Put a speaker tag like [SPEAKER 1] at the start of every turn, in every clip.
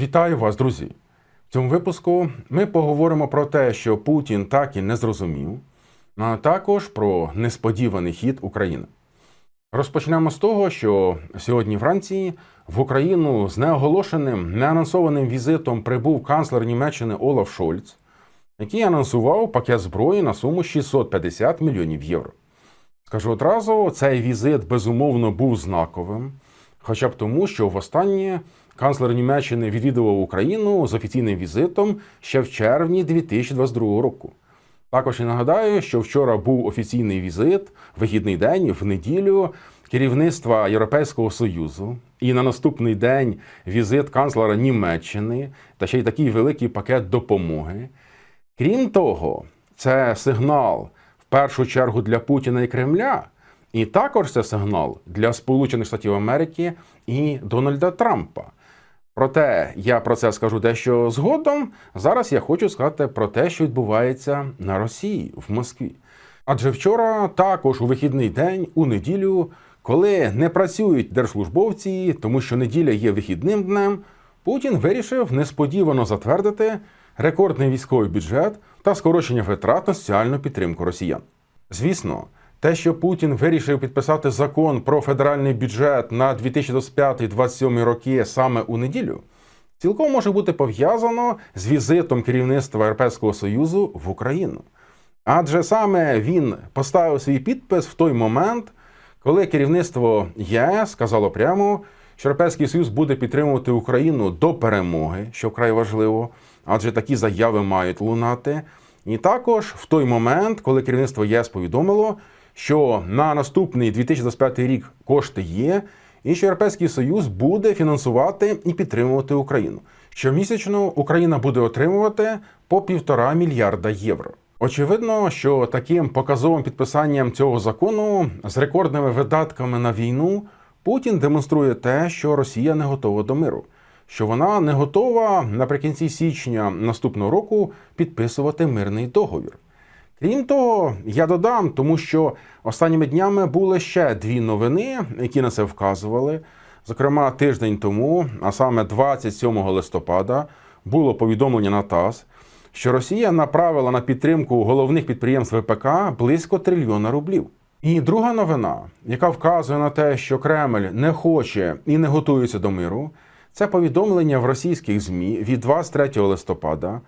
[SPEAKER 1] Вітаю вас, друзі! В цьому випуску ми поговоримо про те, що Путін так і не зрозумів, а також про несподіваний хід України. Розпочнемо з того, що сьогодні вранці в Україну з неоголошеним, неанонсованим візитом прибув канцлер Німеччини Олаф Шольц, який анонсував пакет зброї на суму 650 мільйонів євро. Скажу одразу, цей візит безумовно був знаковим, хоча б тому, що востаннє канцлер Німеччини відвідував Україну з офіційним візитом ще в червні 2022 року. Також і нагадаю, що вчора був офіційний візит, вихідний день в неділю керівництва Європейського Союзу, і на наступний день візит канцлера Німеччини та ще й такий великий пакет допомоги. Крім того, це сигнал в першу чергу для Путіна і Кремля, і також це сигнал для Сполучених Штатів Америки і Дональда Трампа. Проте я про це скажу дещо згодом. Зараз я хочу сказати про те, що відбувається на Росії в Москві. Адже вчора, також у вихідний день, у неділю, коли не працюють держслужбовці, тому що неділя є вихідним днем, Путін вирішив несподівано затвердити рекордний військовий бюджет та скорочення витрат на соціальну підтримку росіян. Звісно, те, що Путін вирішив підписати закон про федеральний бюджет на 2025-2027 роки саме у неділю, цілком може бути пов'язано з візитом керівництва Європейського Союзу в Україну. Адже саме він поставив свій підпис в той момент, коли керівництво ЄС сказало прямо, що Європейський Союз буде підтримувати Україну до перемоги, що вкрай важливо, адже такі заяви мають лунати. І також в той момент, коли керівництво ЄС повідомило, що на наступний 2025 рік кошти є, і що Європейський Союз буде фінансувати і підтримувати Україну. Щомісячно Україна буде отримувати по півтора мільярда євро. Очевидно, що таким показовим підписанням цього закону з рекордними видатками на війну Путін демонструє те, що Росія не готова до миру, що вона не готова наприкінці січня наступного року підписувати мирний договір. Крім того, я додам, тому що останніми днями були ще дві новини, які на це вказували. Зокрема, тиждень тому, а саме 27 листопада, було повідомлення на ТАСС, що Росія направила на підтримку головних підприємств ВПК близько трильйона рублів. І друга новина, яка вказує на те, що Кремль не хоче і не готується до миру, це повідомлення в російських ЗМІ від 23 листопада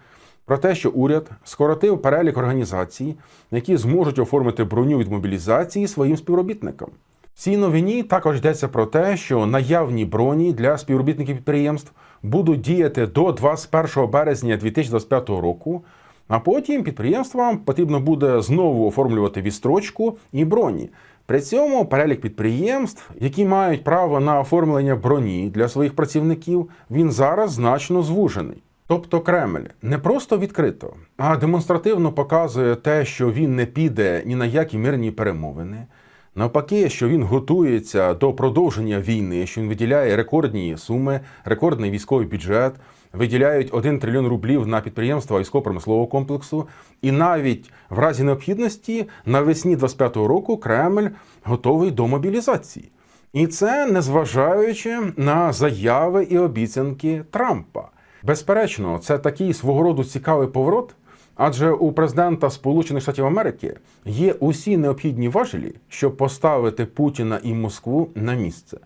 [SPEAKER 1] про те, що уряд скоротив перелік організацій, які зможуть оформити броню від мобілізації своїм співробітникам. В цій новині також йдеться про те, що наявні броні для співробітників підприємств будуть діяти до 21 березня 2025 року. А потім підприємствам потрібно буде знову оформлювати відстрочку і броні. При цьому перелік підприємств, які мають право на оформлення броні для своїх працівників, він зараз значно звужений. Тобто Кремль не просто відкрито, а демонстративно показує те, що він не піде ні на які мирні перемовини. Навпаки, що він готується до продовження війни, що він виділяє рекордні суми, рекордний військовий бюджет, виділяють 1 трильйон рублів на підприємства військово-промислового комплексу, і навіть в разі необхідності навесні 25-го року Кремль готовий до мобілізації. І це незважаючи на заяви і обіцянки Трампа. Безперечно, це такий свого роду цікавий поворот. Адже у президента Сполучених Штатів Америки є усі необхідні важелі, щоб поставити Путіна і Москву на місце.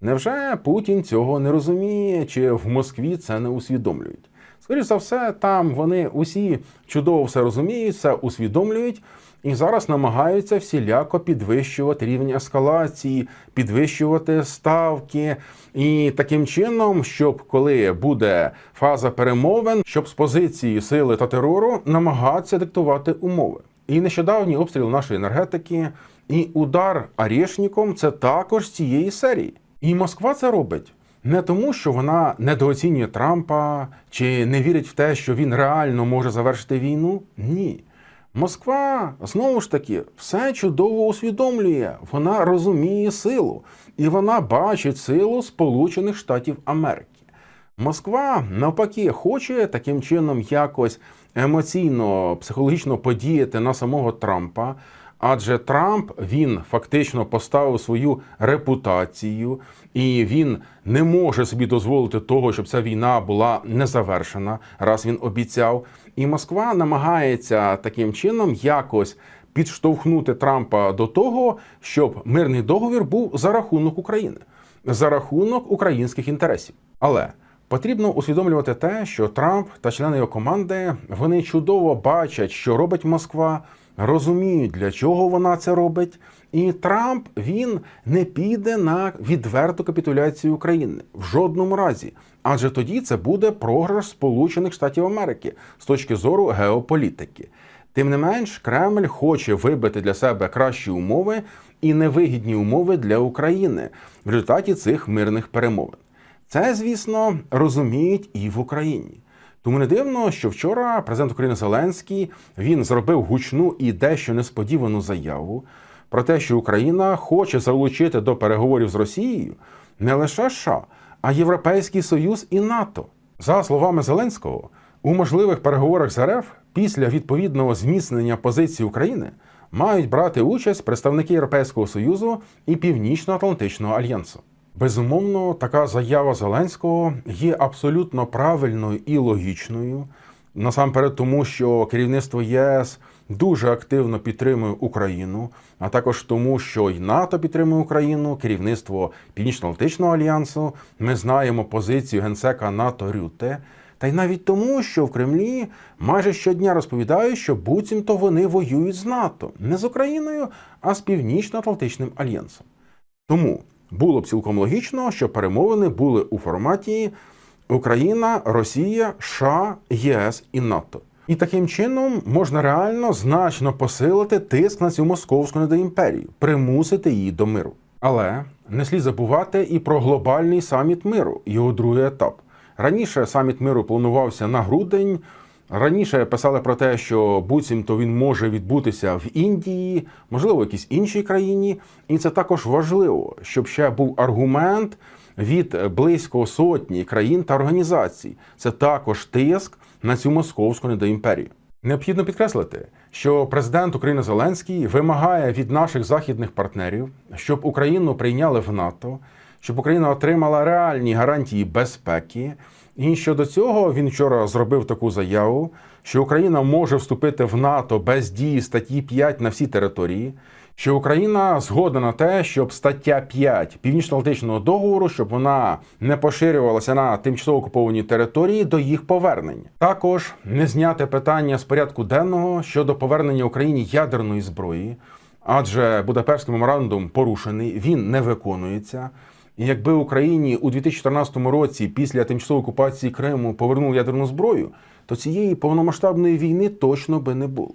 [SPEAKER 1] Невже Путін цього не розуміє, чи в Москві це не усвідомлюють? Скоріше за все, там вони усі чудово все розуміють, все усвідомлюють і зараз намагаються всіляко підвищувати рівень ескалації, підвищувати ставки, і таким чином, щоб коли буде фаза перемовин, щоб з позиції сили та терору намагатися диктувати умови. І нещодавній обстріл нашої енергетики, і удар Арєшніком це також з цієї серії. І Москва це робить. Не тому, що вона недооцінює Трампа чи не вірить в те, що він реально може завершити війну. Ні. Москва знову ж таки все чудово усвідомлює. Вона розуміє силу, і вона бачить силу Сполучених Штатів Америки. Москва навпаки хоче таким чином якось емоційно, психологічно подіяти на самого Трампа, Адже Трамп він фактично поставив свою репутацію, і він не може собі дозволити того, щоб ця війна була не завершена, раз він обіцяв. І Москва намагається таким чином якось підштовхнути Трампа до того, щоб мирний договір був за рахунок України, за рахунок українських інтересів. Але Потрібно усвідомлювати те, що Трамп та члени його команди вони чудово бачать, що робить Москва, розуміють, для чого вона це робить. І Трамп він не піде на відверту капітуляцію України в жодному разі. Адже тоді це буде програш Сполучених Штатів Америки з точки зору геополітики. Тим не менш, Кремль хоче вибити для себе кращі умови і невигідні умови для України в результаті цих мирних перемовин. Це, звісно, розуміють і в Україні. Тому не дивно, що вчора президент України Зеленський він зробив гучну і дещо несподівану заяву про те, що Україна хоче залучити до переговорів з Росією не лише США, а Європейський Союз і НАТО. За словами Зеленського, у можливих переговорах з РФ після відповідного зміцнення позиції України мають брати участь представники Європейського Союзу і Північно-Атлантичного альянсу. Безумовно, така заява Зеленського є абсолютно правильною і логічною. Насамперед, тому що керівництво ЄС дуже активно підтримує Україну, а також тому, що й НАТО підтримує Україну, керівництво Північно-Атлантичного альянсу. Ми знаємо позицію генсека НАТО Рюте. Та й навіть тому, що в Кремлі майже щодня розповідають, що буцімто вони воюють з НАТО не з Україною, а з Північно-Атлантичним альянсом. Тому було б цілком логічно, що перемовини були у форматі Україна, Росія, США, ЄС і НАТО. І таким чином можна реально значно посилити тиск на цю московську недоімперію, примусити її до миру. Але не слід забувати і про глобальний саміт миру, його другий етап. Раніше саміт миру планувався на грудень. Раніше писали про те, що буцімто він може відбутися в Індії, можливо, в якійсь іншій країні. І це також важливо, щоб ще був аргумент від близько сотні країн та організацій. Це також тиск на цю московську недоімперію. Необхідно підкреслити, що президент України Зеленський вимагає від наших західних партнерів, щоб Україну прийняли в НАТО, щоб Україна отримала реальні гарантії безпеки. І щодо цього він вчора зробив таку заяву, що Україна може вступити в НАТО без дії статті 5 на всі території. Що Україна згодна на те, щоб стаття 5 північно-атлантичного договору, щоб вона не поширювалася на тимчасово окуповані території до їх повернення. Також не зняти питання з порядку денного щодо повернення Україні ядерної зброї, адже Будапештський меморандум порушений, він не виконується. Якби Україні у 2014 році після тимчасової окупації Криму повернули ядерну зброю, то цієї повномасштабної війни точно би не було.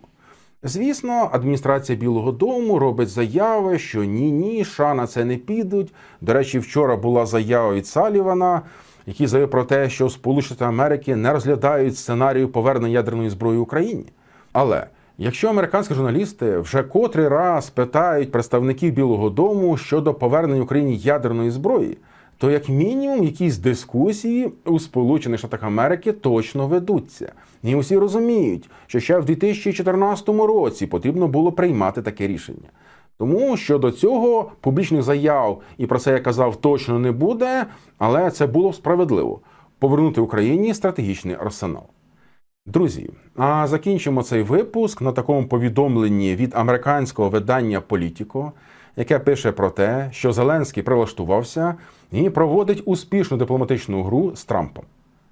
[SPEAKER 1] Звісно, адміністрація Білого Дому робить заяви, що ні, ні, США на це не підуть. До речі, вчора була заява від Салівана, який заявив про те, що Сполучені Америки не розглядають сценарію повернення ядерної зброї Україні. Але Якщо американські журналісти вже котрий раз питають представників Білого Дому щодо повернення Україні ядерної зброї, то як мінімум якісь дискусії у Сполучених Штатах Америки точно ведуться. І усі розуміють, що ще в 2014 році потрібно було приймати таке рішення. Тому щодо цього публічних заяв і про це я казав точно не буде, але це було справедливо повернути Україні стратегічний арсенал. Друзі, а закінчимо цей випуск на такому повідомленні від американського видання Політіко, яке пише про те, що Зеленський прилаштувався і проводить успішну дипломатичну гру з Трампом.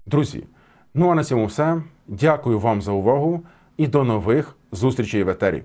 [SPEAKER 1] Друзі, ну а на цьому все. Дякую вам за увагу і до нових зустрічей в етері.